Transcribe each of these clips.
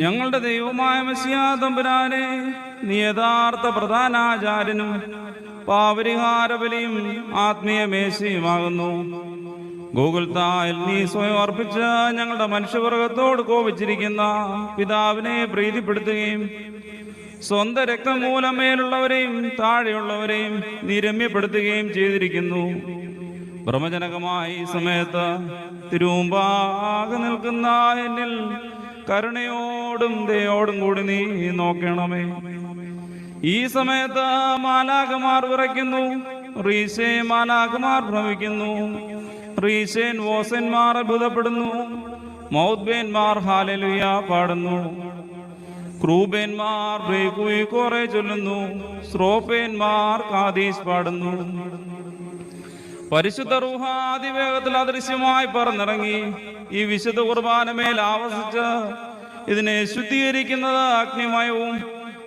ഞങ്ങളുടെ ദൈവമായ മസിയാതമ്പുരാനെ നീ യഥാർത്ഥ പ്രധാനാചാര്യനും പാവരിഹാരബലിയും ആത്മീയ മേശയുമാകുന്നു. ഗൂഗിൾ തായിൽ നീ സ്വയം അർപ്പിച്ച ഞങ്ങളുടെ മനുഷ്യവർഗത്തോട് കോപിച്ചിരിക്കുന്ന പിതാവിനെ പ്രീതിപ്പെടുത്തുകയും സ്വന്തം രക്തം മൂലം മേലുള്ളവരെയും താഴെയുള്ളവരെയും നീ രമ്യപ്പെടുത്തുകയും ചെയ്തിരിക്കുന്നു. ഭ്രമജനകമായ ഈ സമയത്ത് തിരുമ്പാകെ നിൽക്കുന്ന എന്നിൽ കരുണയോടും ദയോടും കൂടി നീ നോക്കണമേ. ഈ സമയത്ത് മാലാഖമാർ വിറയ്ക്കുന്നു റീസേ മാലാഖമാർ ഭ്രമിക്കുന്നു. റീസേൻ വോസന്മാർ അത്ഭുതപ്പെടുന്നു. മൗദ്ബേന്മാർ ഹാലലുയ പാടുന്നു. ക്രൂബേന്മാർ കുറെ ചൊല്ലുന്നു. സ്രോപേന്മാർ കാദീസ് പാടുന്നു. പരിശുദ്ധ റൂഹാതിവേഗത്തിൽ അദൃശ്യമായി പറന്നിറങ്ങി ഈ വിശുദ്ധ കുർബാനമേൽ ആവസിച്ച് ഇതിനെ ശുദ്ധീകരിക്കുന്നത് അഗ്നിമയവും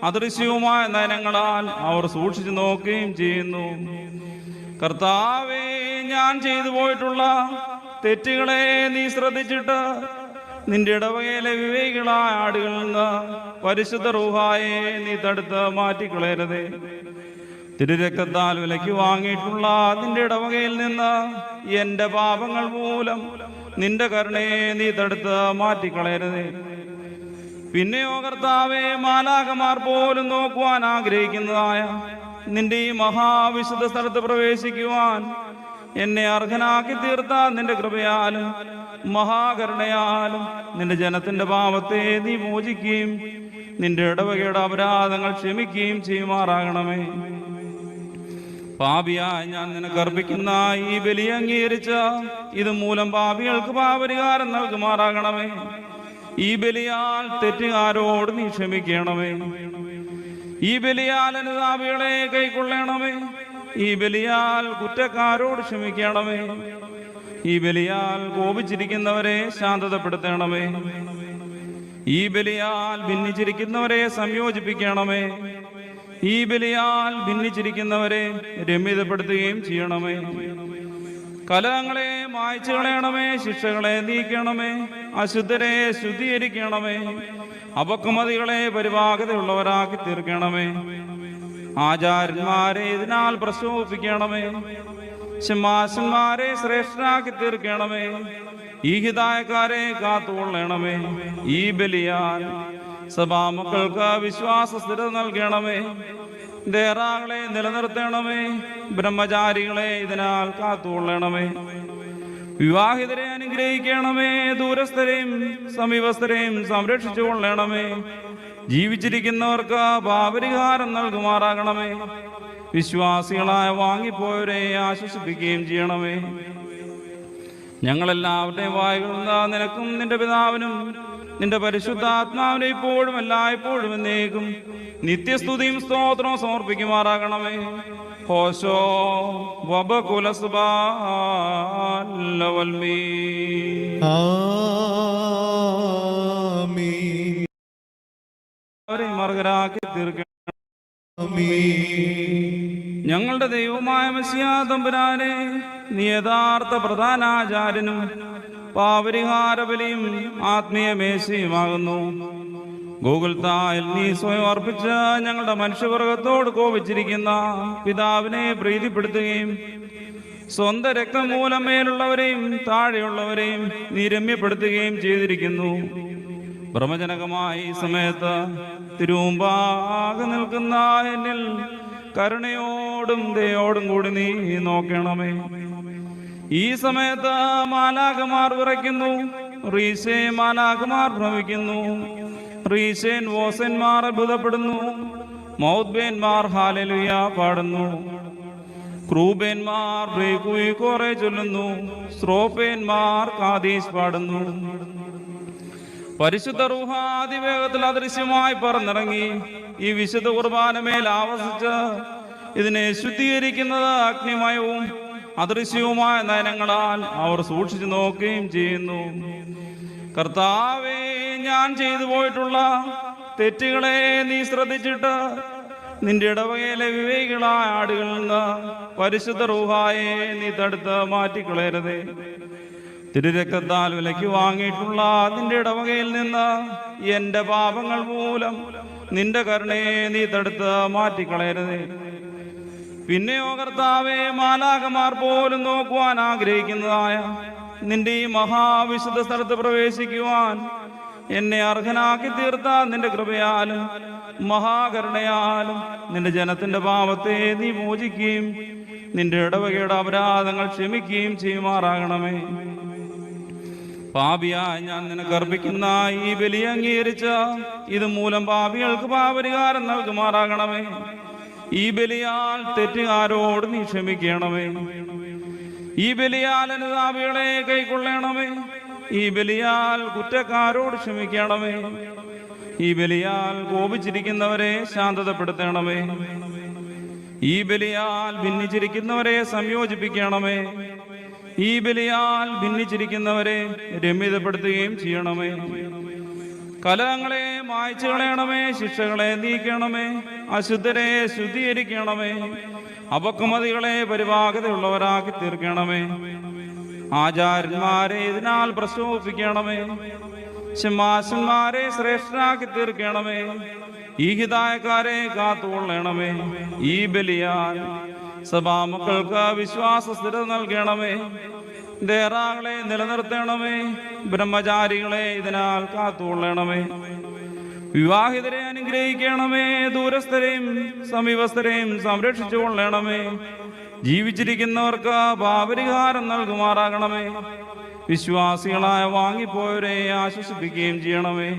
അദൃശ്യവുമായ നയനങ്ങളാൽ അവർ സൂക്ഷിച്ചു നോക്കുകയും ചെയ്യുന്നു. കർത്താവേ ഞാൻ ചെയ്തു പോയിട്ടുള്ള തെറ്റുകളെ നീ ശ്രദ്ധിച്ചിട്ട് നിന്റെ ഇടവകയിലെ വിവേകികളായ ആടുകളിൽ നിന്ന് പരിശുദ്ധ റൂഹായെ നീ തടുത്ത് മാറ്റിക്കളയരുതേ. തിരുരക്തത്താൽ വിലയ്ക്ക് വാങ്ങിയിട്ടുള്ള നിന്റെ ഇടവകയിൽ നിന്ന് എന്റെ പാപങ്ങൾ മൂലം നിന്റെ കരുണയെ നീ തടുത്ത് മാറ്റിക്കളയരുതേ. പിന്നെയോ കർത്താവെ മാലാകമാർ പോലും നോക്കുവാൻ ആഗ്രഹിക്കുന്നതായ നിന്റെ ഈ മഹാവിശുദ്ധ സ്ഥലത്ത് പ്രവേശിക്കുവാൻ എന്നെ അർഹനാക്കി തീർത്ത നിന്റെ കൃപയാലും മഹാകരുണയാലും നിന്റെ ജനത്തിന്റെ പാപത്തെ നീ മോചിക്കുകയും നിന്റെ ഇടവകയുടെ അപരാധങ്ങൾ ക്ഷമിക്കുകയും ചെയ്യുമാറാകണമേ. പാപിയായി ഞാൻ നിനക്ക് അർപ്പിക്കുന്ന ഈ ബലി അംഗീകരിച്ച ഇത് മൂലം പാപികൾക്ക് പാപരിഹാരം നൽകുമാറാകണമേ. ഈ ബലിയാൽ തെറ്റുകാരോട് നീ ക്ഷമിക്കണമേ. ഈ ബലിയാൽ അനുതാപികളെ കൈക്കൊള്ളണമേ. ഈ ബലിയാൽ കുറ്റക്കാരോട് ക്ഷമിക്കണമേ. ഈ ബലിയാൽ കോപിച്ചിരിക്കുന്നവരെ ശാന്തതപ്പെടുത്തണമേ. ഈ ബലിയാൽ ഭിന്നിച്ചിരിക്കുന്നവരെ സംയോജിപ്പിക്കണമേ. ഈ ബലിയാൽ ഭിന്നിച്ചിരിക്കുന്നവരെ രമ്യതപ്പെടുത്തുകയും ചെയ്യണമേ. കലഹങ്ങളെ മായ്ച്ചു കളയണമേ ശിക്ഷകളെ നീക്കണമേ അശുദ്ധരെ ശുദ്ധീകരിക്കണമേ അപക്വമതികളെ പരിപാകതയുള്ളവരാക്കി തീർക്കണമേ. ആചാര്യന്മാരെ ഇതിനാൽ പ്രശോഭിപ്പിക്കണമേ സിംഹാസന്മാരെ ശ്രേഷ്ഠരാക്കി തീർക്കണമേ ഈ ഹിതായക്കാരെ കാത്തുകൊള്ളണമേ. ഈ ബലിയാൽ സഭാമക്കൾക്ക് വിശ്വാസ സ്ഥിരത നൽകണമേ. ദേറാകളെ നിലനിർത്തണമേ. ബ്രഹ്മചാരികളെ ഇതിനാൽ കാത്തുകൊള്ളണമേ. വിവാഹിതരെ അനുഗ്രഹിക്കണമേ. ദൂരസ്ഥരെയും സമീപസ്ഥരെയും സംരക്ഷിച്ചു കൊള്ളണമേ ജീവിച്ചിരിക്കുന്നവർക്ക് പാപരിഹാരം നൽകുമാറാകണമേ. വിശ്വാസികളായ വാങ്ങിപ്പോയവരെ ആശ്വസിപ്പിക്കുകയും ചെയ്യണമേ. ഞങ്ങളെല്ലാവരുടെയും വായുകൾ നിനക്കും നിന്റെ പിതാവിനും നിന്റെ പരിശുദ്ധാത്മാവിനെ ഇപ്പോഴും എല്ലായ്പ്പോഴും എന്നേക്കും നിത്യസ്തുതിയും സ്തോത്രവും സമർപ്പിക്കുമാറാകണമേ. ഹോശോ വബകുലസ്ബാലവൽമീ അവരെ മറുകരാക്കി തീർക്കണം. ഞങ്ങളുടെ ദൈവമായ മസിയാതമ്പുരാനെ നീ യഥാർത്ഥ പ്രധാനാചാര്യനും പാപരിഹാരബലിയും ആത്മീയ മേശയുമാകുന്നു. ഗൂഗിൾ തായിൽ നീ സ്വയം അർപ്പിച്ച ഞങ്ങളുടെ മനുഷ്യവർഗത്തോട് കോപിച്ചിരിക്കുന്ന പിതാവിനെ പ്രീതിപ്പെടുത്തുകയും സ്വന്തം രക്തം മൂലം മേലുള്ളവരെയും താഴെയുള്ളവരെയും നീ രമ്യപ്പെടുത്തുകയും ചെയ്തിരിക്കുന്നു. ഭ്രമജനകമായ ഈ സമയത്ത് തിരുമുമ്പാകെ നിൽക്കുന്ന എന്നിൽ കരുണയോടും ദയോടും കൂടി നീ നോക്കണമേ. ഈ സമയത്ത് മാലാഖമാർ വിറയ്ക്കുന്നു. റീസേ മാലാഖമാർ ഭ്രമിക്കുന്നു. റീസേൻ വോസന്മാർ അത്ഭുതപ്പെടുന്നു മൗദ്ബേന്മാർ ഹാലലുയ പാടുന്നു. ക്രൂബേന്മാർ കുറെ ചൊല്ലുന്നു. സ്രോപ്പേന്മാർ കാദീസ് പാടുന്നു. പരിശുദ്ധ റൂഹാതിവേഗത്തിൽ അദൃശ്യമായി പറന്നിറങ്ങി ഈ വിശുദ്ധ കുർബാനമേൽ ആവസിച്ച് ഇതിനെ ശുദ്ധീകരിക്കുന്നത് അഗ്നിമയവും അദൃശ്യവുമായ നയനങ്ങളാൽ അവർ സൂക്ഷിച്ചു നോക്കുകയും ചെയ്യുന്നു. കർത്താവേ ഞാൻ ചെയ്തു പോയിട്ടുള്ള തെറ്റുകളെ നീ ശ്രദ്ധിച്ചിട്ട് നിന്റെ ഇടവകയിലെ വിവേകികളായ ആടുകളിൽ നിന്ന് പരിശുദ്ധ റൂഹായെ നീ തടുത്ത് മാറ്റിക്കളയരുതേ. തിരുരക്തത്താൽ വിലയ്ക്ക് വാങ്ങിയിട്ടുള്ള നിന്റെ ഇടവകയിൽ നിന്ന് എന്റെ പാപങ്ങൾ മൂലം നിന്റെ കരുണയെ നീ തടുത്ത് മാറ്റിക്കളയരുതേ. പിന്നെയോ കർത്താവെ മാലാകമാർ പോലും നോക്കുവാൻ ആഗ്രഹിക്കുന്നതായ നിന്റെ ഈ മഹാവിശുദ്ധ സ്ഥലത്ത് പ്രവേശിക്കുവാൻ എന്നെ അർഹനാക്കി തീർത്ത നിന്റെ കൃപയാലും മഹാകരുണയാലും നിന്റെ ജനത്തിന്റെ പാപത്തെ നീ മോചിക്കുകയും നിന്റെ ഇടവകയുടെ അപരാധങ്ങൾ ക്ഷമിക്കുകയും ചെയ്യുമാറാകണമേ. പാപിയായി ഞാൻ നിനക്ക് അർപ്പിക്കുന്ന ഈ ബലി അംഗീകരിച്ച ഇത് മൂലം പാപികൾക്ക് പാപരിഹാരം നൽകുമാറാകണമേ. ഈ ബലിയാൽ തെറ്റുകാരോട് നീ ക്ഷമിക്കണമേ. ഈ ബലിയാൽ അനുതാപികളെ കൈക്കൊള്ളണമേ. ഈ ബലിയാൽ കുറ്റക്കാരോട് ക്ഷമിക്കണമേ. ഈ ബലിയാൽ കോപിച്ചിരിക്കുന്നവരെ ശാന്തതപ്പെടുത്തണമേ. ഈ ബലിയാൽ ഭിന്നിച്ചിരിക്കുന്നവരെ സംയോജിപ്പിക്കണമേ. ഈ ബലിയാൽ ഭിന്നിച്ചിരിക്കുന്നവരെ രമ്യതപ്പെടുത്തുകയും ചെയ്യണമേ. കലഹങ്ങളെ മായ്ച്ചു കളയണമേ ശിക്ഷകളെ നീക്കണമേ അശുദ്ധരെ ശുദ്ധീകരിക്കണമേ അപക്വമതികളെ പരിപാകതയുള്ളവരാക്കി തീർക്കണമേ. ആചാര്യന്മാരെ ഇതിനാൽ പ്രശോഭിക്കണമേ ശമാശന്മാരെ ശ്രേഷ്ഠരാക്കി തീർക്കണമേ ഈ ഹിതായക്കാരെ കാത്തുകൊള്ളണമേ ഈ ബലിയാൽ സഭാമക്കൾക്ക് വിശ്വാസ സ്ഥിരത നൽകണമേ. ദേറാകളെ നിലനിർത്തണമേ. ബ്രഹ്മചാരികളെ ഇതിനാൽ കാത്തുകൊള്ളണമേ. വിവാഹിതരെ അനുഗ്രഹിക്കണമേ. ദൂരസ്ഥരെയും സമീപസ്ഥരെയും സംരക്ഷിച്ചു കൊള്ളണമേ. ജീവിച്ചിരിക്കുന്നവർക്ക് പാപരിഹാരം നൽകുമാറാകണമേ. വിശ്വാസികളായ വാങ്ങിപ്പോയവരെ ആശ്വസിപ്പിക്കുകയും ചെയ്യണമേ.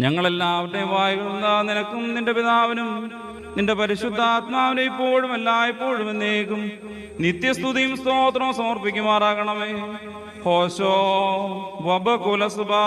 ഞങ്ങളെല്ലാവരുടെയും വായുകൾ നിനക്കും നിന്റെ പിതാവിനും നിന്റെ പരിശുദ്ധാത്മാവിനെ ഇപ്പോഴും എല്ലായ്പ്പോഴും എന്നേക്കും നിത്യസ്തുതിയും സ്തോത്രവും സമർപ്പിക്കുമാറാകണമേ. ഹോശോ വബകുലസുബാ